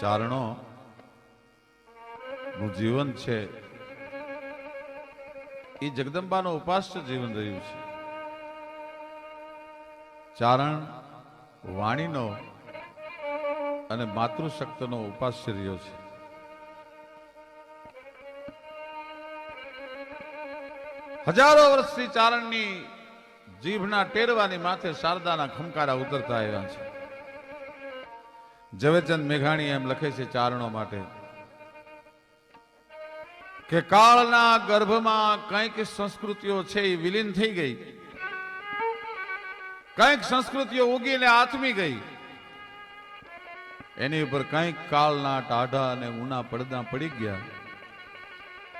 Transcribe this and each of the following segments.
ચારણો નું જીવન છે. એ જગદંબાનો ઉપાસ્ય જીવન રહ્યું છે. ચારણ વાણીનો અને માતૃશક્તિનો ઉપાસ્ય રહ્યો છે. હજારો વર્ષથી ચારણની જીભના ટેરવાની માથે શારદાના ખમકારા ઉતરતા આવ્યા છે. ઝવેરચંદ મેઘાણી એમ લખે છે ચારણો માટે કે કાળના ગર્ભમાં કંઈક સંસ્કૃતિઓ છે એ વિલીન થઈ ગઈ. કંઈક સંસ્કૃતિઓ ઉગીને આથમી ગઈ. એની ઉપર કંઈક કાળના ટાઢા અને ઊના પડદા પડી ગયા.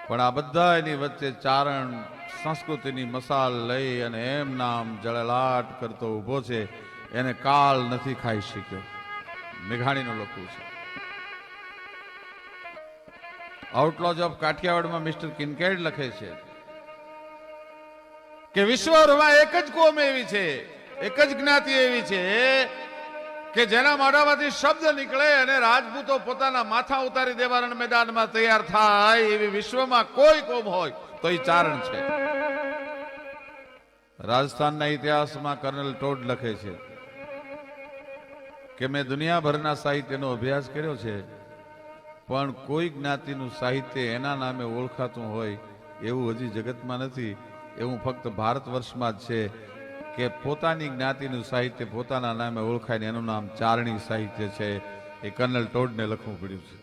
પણ આ બધા એની વચ્ચે ચારણ સંસ્કૃતિની મસાલ લઈ અને એમ નામ જળલાટ કરતો ઊભો છે. એને કાળ નથી ખાઈ શક્યો. મેઘાણીનું લખવું છે. આઉટલોજ ઓફ કાઠિયાવાડમાં મિસ્ટર કિનકેડ લખે છે કે વિશ્વભરમાં એક જ કોમ એવી છે, એક જ જ્ઞાતિ એવી છે કે જેના મોઢામાંથી શબ્દ નીકળે અને રાજપૂતો પોતાના માથા ઉતારી દેવા રણ મેદાનમાં તૈયાર થાય એવી વિશ્વમાં કોઈ કોમ હોય તો એ ચારણ છે. રાજસ્થાનના ઇતિહાસમાં કર્નલ ટોડ લખે છે કે મેં દુનિયાભરના સાહિત્યનો અભ્યાસ કર્યો છે, પણ કોઈ જ્ઞાતિનું સાહિત્ય એના નામે ઓળખાતું હોય એવું હજી જગતમાં નથી. એવું ફક્ત ભારત વર્ષમાં જ છે કે પોતાની જ્ઞાતિનું સાહિત્ય પોતાના નામે ઓળખાય ને એનું નામ ચારણી સાહિત્ય છે. એ કર્નલ ટોડને લખવું પડ્યું છે.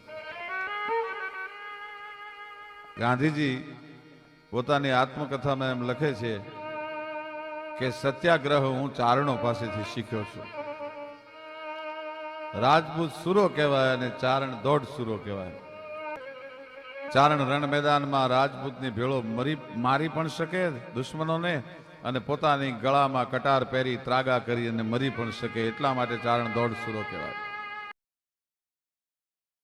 ગાંધીજી પોતાની આત્મકથામાં એમ લખે છે કે સત્યાગ્રહ હું ચારણો પાસેથી શીખ્યો છું. રાજપૂત સુરો કહેવાય અને ચારણ દોઢ સુરો કહેવાય. ચારણ રણ મેદાનમાં રાજપૂતની ભેળો મરી મારી પણ શકે દુશ્મનોને અને પોતાની ગળામાં કટાર પહેરી ત્રાગા કરી અને મરી પણ શકે. એટલા માટે ચારણ દોઢ સુરો કહેવાય.